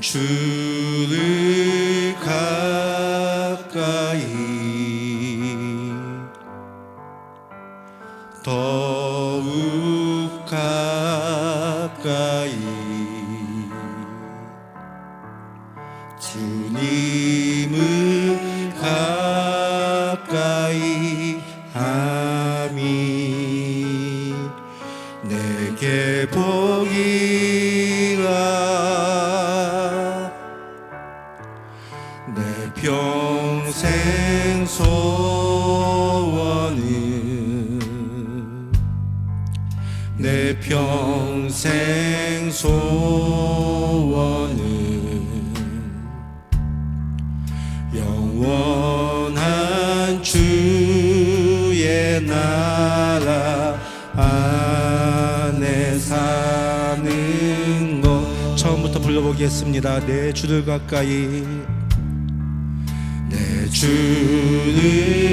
주를 가까이 더욱 가까이 주님을 가까이 하미 내게 주를 가까이 내 주를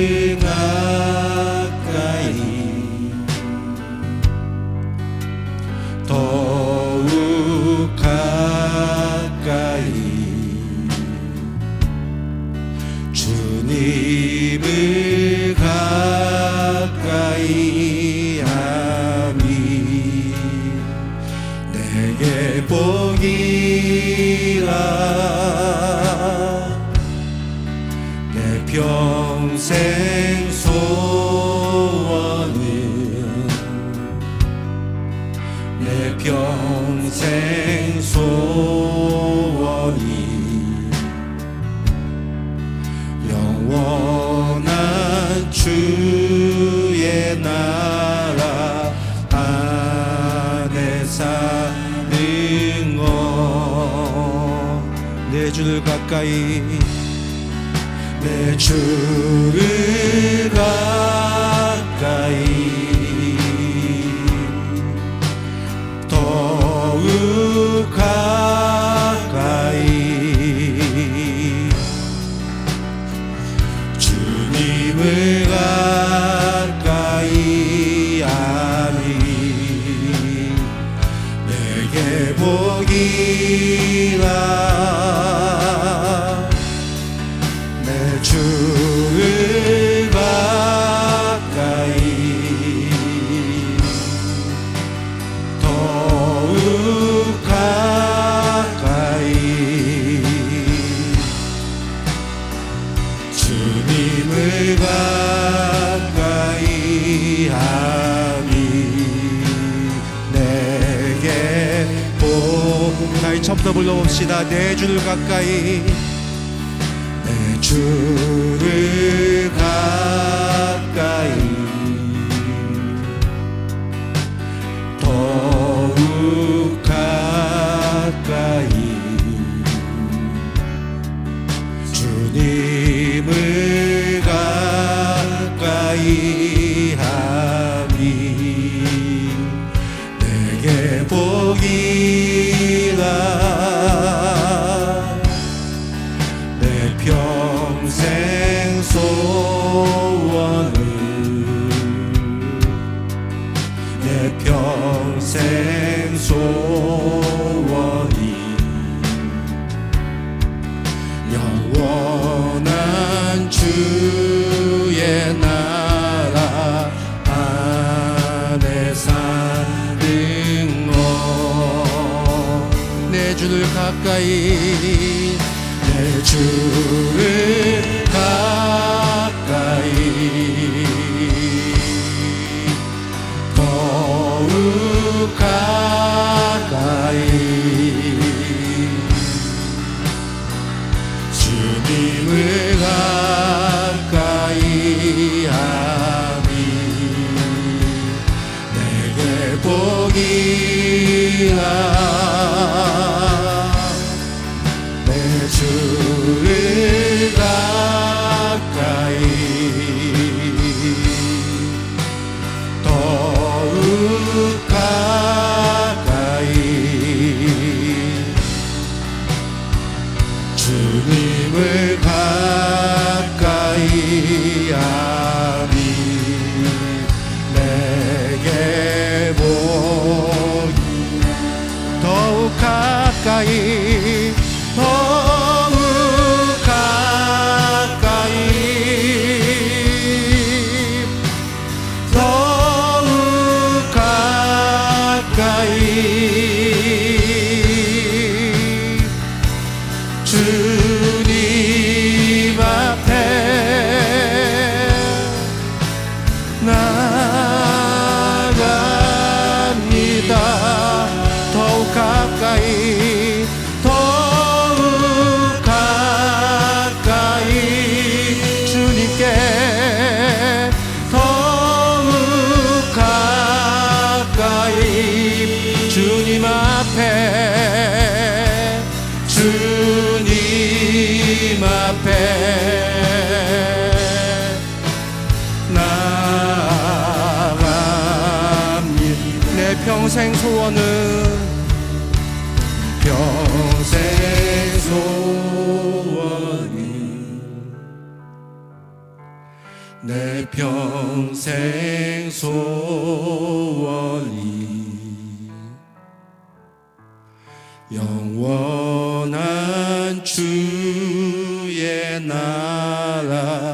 주 가까이 내 주를 가까이 더욱 가까이 주님을 가까이 하니 내게 복이 불러봅시다 네 내 주를 가까이 네 내 주. 주의 나라 안에 사는 것내 주를 가까이 내 주를 주를 평생 소원은 평생 소원이 내 평생 소원이 영원한 주의 나라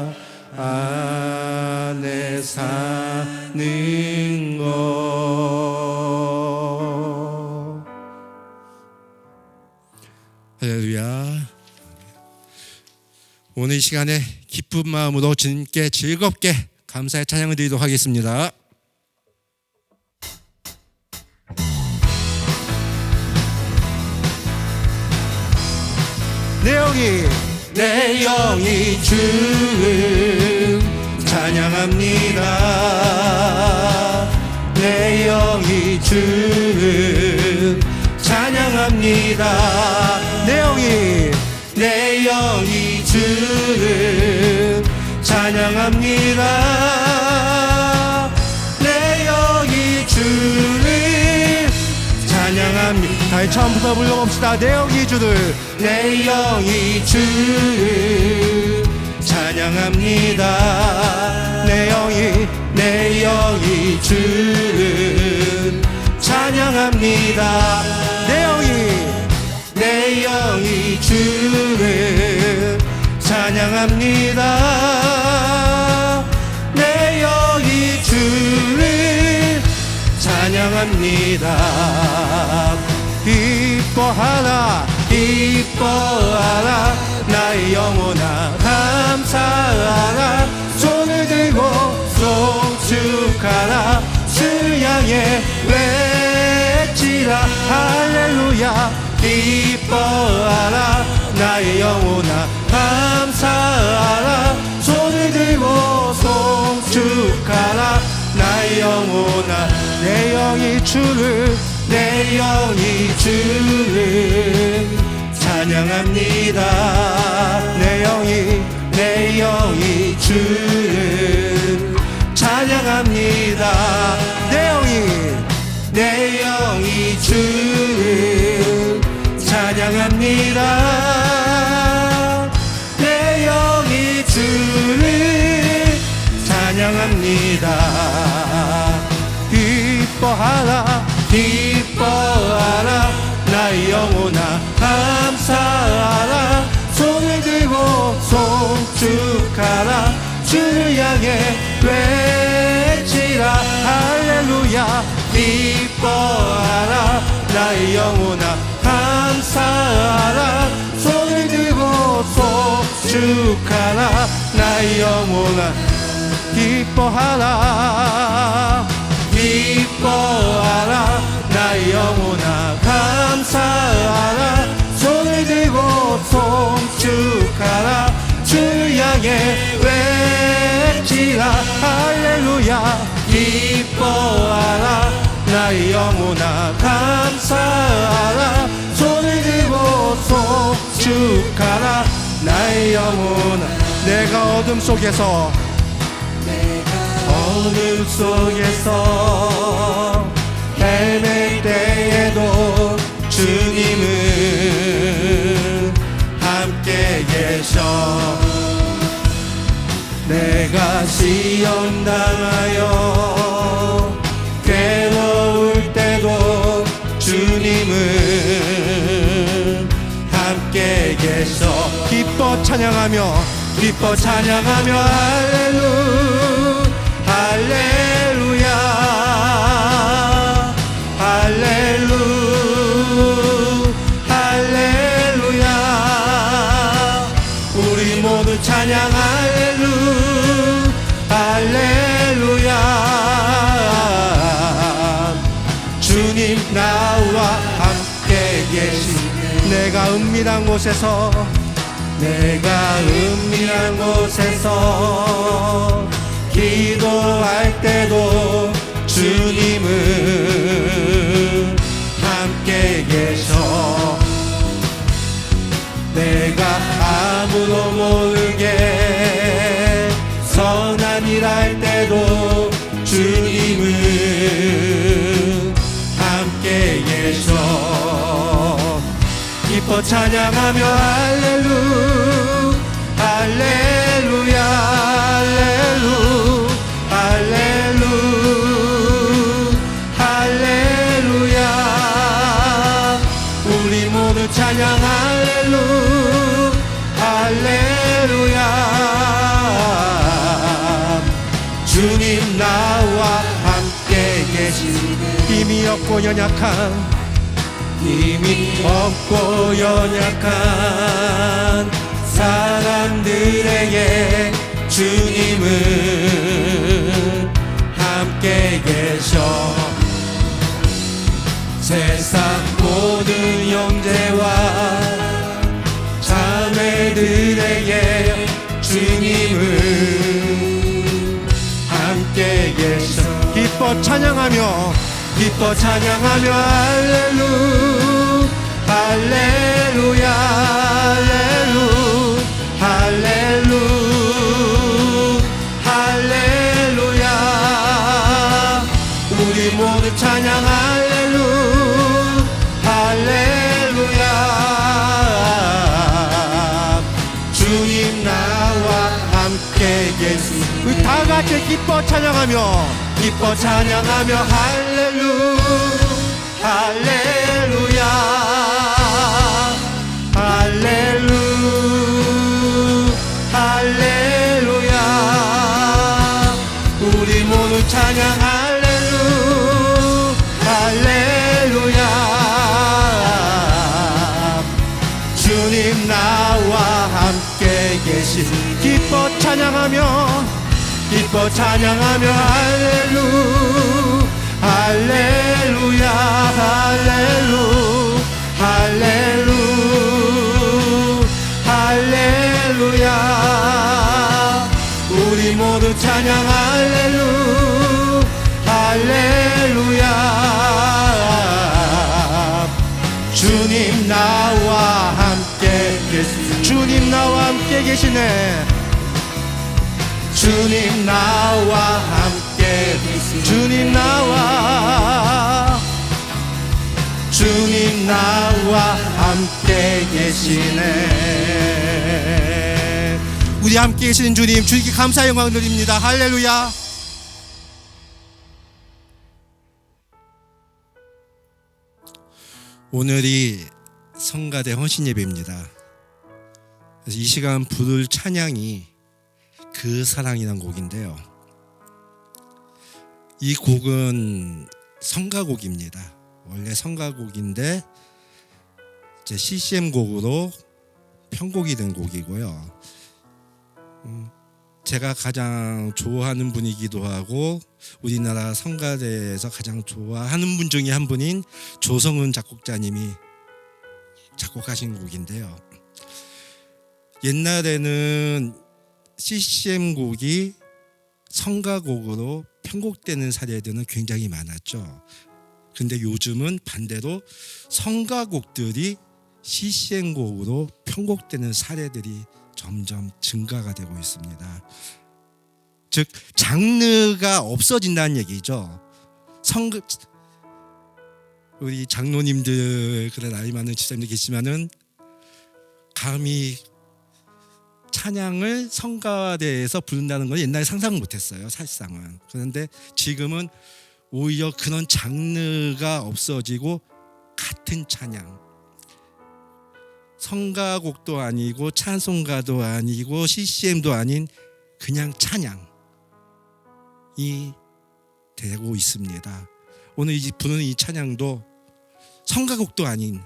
오늘 이 시간에 기쁜 마음으로 주님께 즐겁게 감사의 찬양을 드리도록 하겠습니다. 내 영이 내 영이 주를 찬양합니다 내 영이 주를 찬양합니다 내 영이 내 영이 주를 찬양합니다 내 영이 주를 찬양합니다. 다시 처음부터 불러봅시다. 내 영이 주를 내 영이 주를 찬양합니다. 내 영이 내 영이 주를 찬양합니다. 내 영이 내 영이 주를 찬양합니다. 내 영이 주를 찬양합니다. 기뻐하라, 기뻐하라, 나의 영혼아, 감사하라, 손을 들고 송축하라, 주 향해 외치라, 할렐루야, 주를 내 영이 주를 찬양합니다. 내 영이 내 영이 주를 찬양합니다. 내 영이 내 영이 주를 찬양합니다. 내 영이 주를 찬양합니다. 기뻐하라 기뻐하라. 나의 영혼아 감사하라. 손을 들고 송축하라. 주를 향해 외치라. 할렐루야. 기뻐하라. 나의 영혼아 감사하라. 손을 들고 송축하라. 나의 영혼아 기뻐하라 기뻐하라. 나의 영혼아 감사하라. 손을 들고 송축하라. 주를 향해 외치라. 할렐루야. 기뻐하라. 나의 영혼아 감사하라. 손을 들고 송축하라. 나의 영혼아 내가 어둠 속에서 어둠 속에서 헤맬 때에도 주님은 함께 계셔. 내가 시험 당하여 괴로울 때도 주님은 함께 계셔. 기뻐 찬양하며 기뻐 찬양하며 할렐루 할렐루야. 할렐루. 할렐루야. 우리 모두 찬양 할렐루. 할렐루야. 주님 나와 함께 계신 내가 은밀한 곳에서 내가 은밀한 곳에서 기도할 때도 주님은 함께 계셔. 내가 아무도 모르게 선한 일 할 때도 주님은 함께 계셔. 기뻐 찬양하며 할렐루 할렐루야 힘이 없고 연약한 힘이 없고 연약한 사람들에게 주님은 함께 계셔. 세상 모든 형제와 자매들에게 주님은 함께 계셔 기뻐 찬양하며 기뻐 찬양하며 할렐루 할렐루야 할렐루 할렐루 할렐루야. 우리 모두 찬양 할렐루 할렐루야. 주님 나와 함께 계시 우리 다 같이 기뻐 찬양하며 기뻐 찬양하며 할렐루 할렐루야 할렐루 할렐루야. 우리 모두 찬양 할렐루 할렐루야. 주님 나와 함께 계신 기뻐 찬양하며 기뻐 찬양하며 할렐루 할렐루야 할렐루 할렐루 할렐루야. 우리 모두 찬양 할렐루 할렐루야. 주님 나와 함께 계시 주님 나와 함께 계시네 주님 나와 함께 주님 나와. 주님 나와 함께 계시네. 우리 함께 계시는 주님 주님께 감사 영광 드립니다. 할렐루야. 오늘이 성가대 헌신 예배입니다. 그래서 이 시간 부를 찬양이 그 사랑이란 곡인데요. 이 곡은 성가곡입니다. 원래 성가곡인데 이제 CCM 곡으로 편곡이 된 곡이고요. 음, 제가 가장 좋아하는 분이기도 하고 우리나라 성가대에서 가장 좋아하는 분 중에 한 분인 조성은 작곡자님이 작곡하신 곡인데요. 옛날에는 CCM 곡이 성가곡으로 편곡되는 사례들은 굉장히 많았죠. 근데 요즘은 반대로 성가곡들이 CCM 곡으로 편곡되는 사례들이 점점 증가가 되고 있습니다. 즉 장르가 없어진다는 얘기죠. 성 우리 장로님들 그래 나이 많은 집사님들 계시지만은 감히 찬양을 성가대에서 부른다는 건 옛날에 상상 못했어요 사실상은 그런데 지금은 오히려 그런 장르가 없어지고 같은 찬양 성가곡도 아니고 찬송가도 아니고 CCM도 아닌 그냥 찬양이 되고 있습니다. 오늘 이 부르는 이 찬양도 성가곡도 아닌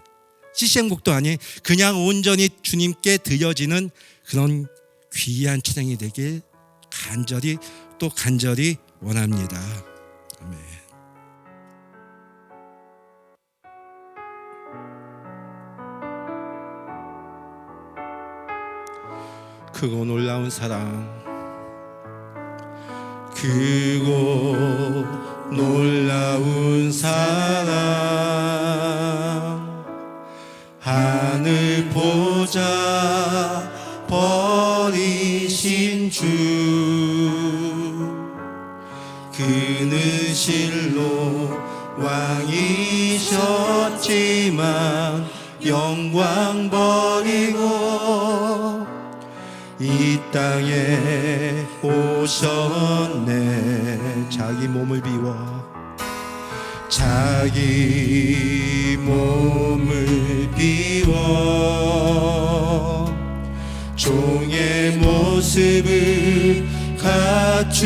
CCM곡도 아닌 그냥 온전히 주님께 드려지는 그런 귀한 찬양이 되길 간절히 또 간절히 원합니다. 아멘. 크고 놀라운 사랑 크고 놀라운 사랑 하늘 보자 버리신 주 그는 실로 왕이셨지만 영광 버리고 이 땅에 오셨네. 자기 몸을 비워. 자기 몸을 비워 모습을 갖추시고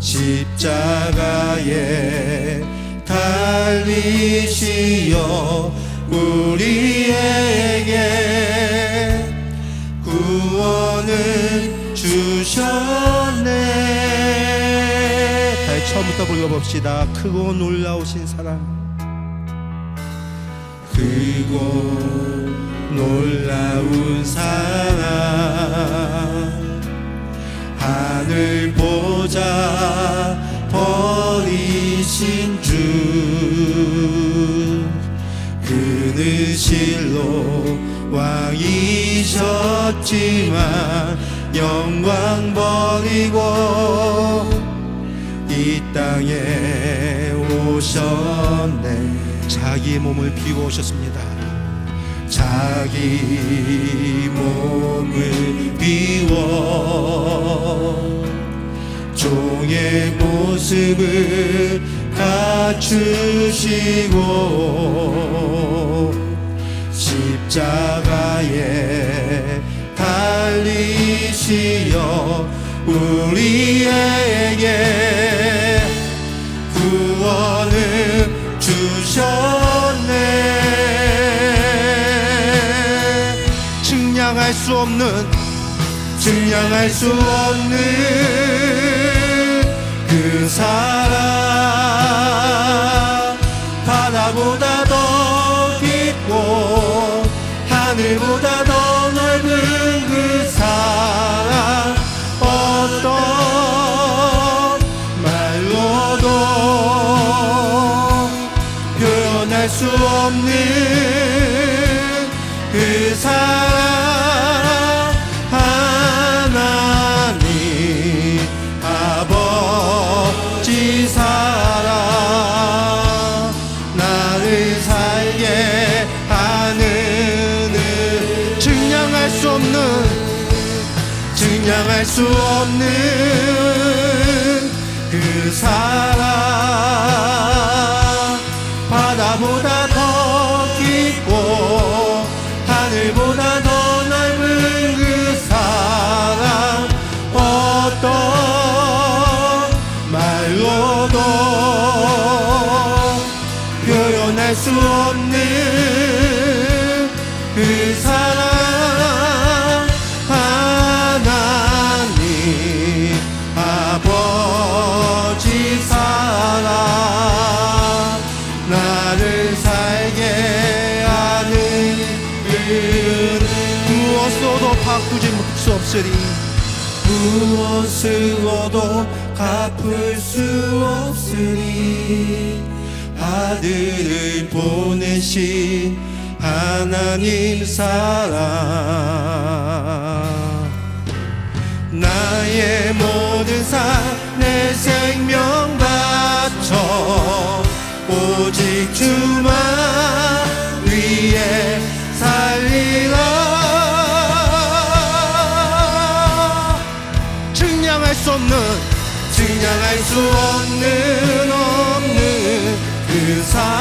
십자가에 달리시어 우리에게 구원을 주셨네. 다시 처음부터 불러봅시다. 크고 놀라우신 사랑. 크고 놀라운 사랑. 하늘 보자 버리신 주. 그는 실로 왕이셨지만 영광 버리고 이 땅에 오셨네. 자기 몸을 비워 오셨습니다 자기 몸을 비워 종의 모습을 갖추시고 십자가에 달리시어 우리에게 구원을 주셨 증량할 수 없는 증량할 수 없는 그 사랑. 바다보다 더 깊고 하늘보다 더 넓은 그 사랑. 어떤 말로도 표현할 수 없는 수 없는 그 사랑. 바다보다 더 깊고 하늘보다 더 넓은 그 사랑. 어떤 말로도 표현할 수 없는 그 사랑 수 없으리. 무엇으로도 갚을 수 없으리. 아들을 보내신 하나님 사랑. 나의 모 사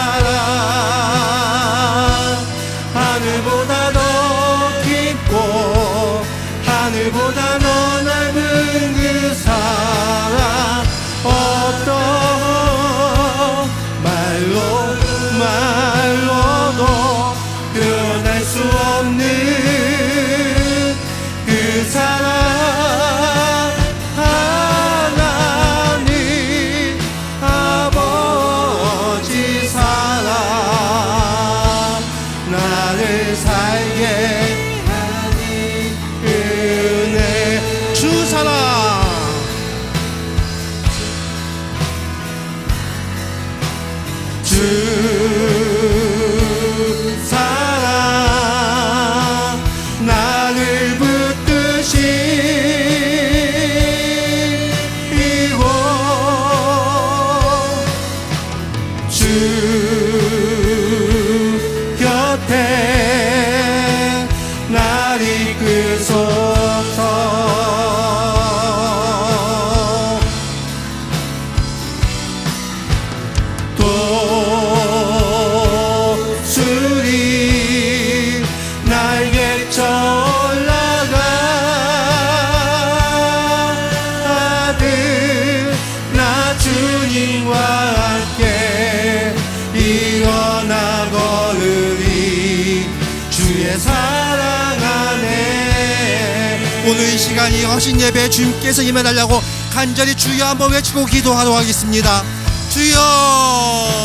허신 예배 주님께서 임해달라고 간절히 주여 한번 외치고 기도하도록 하겠습니다. 주여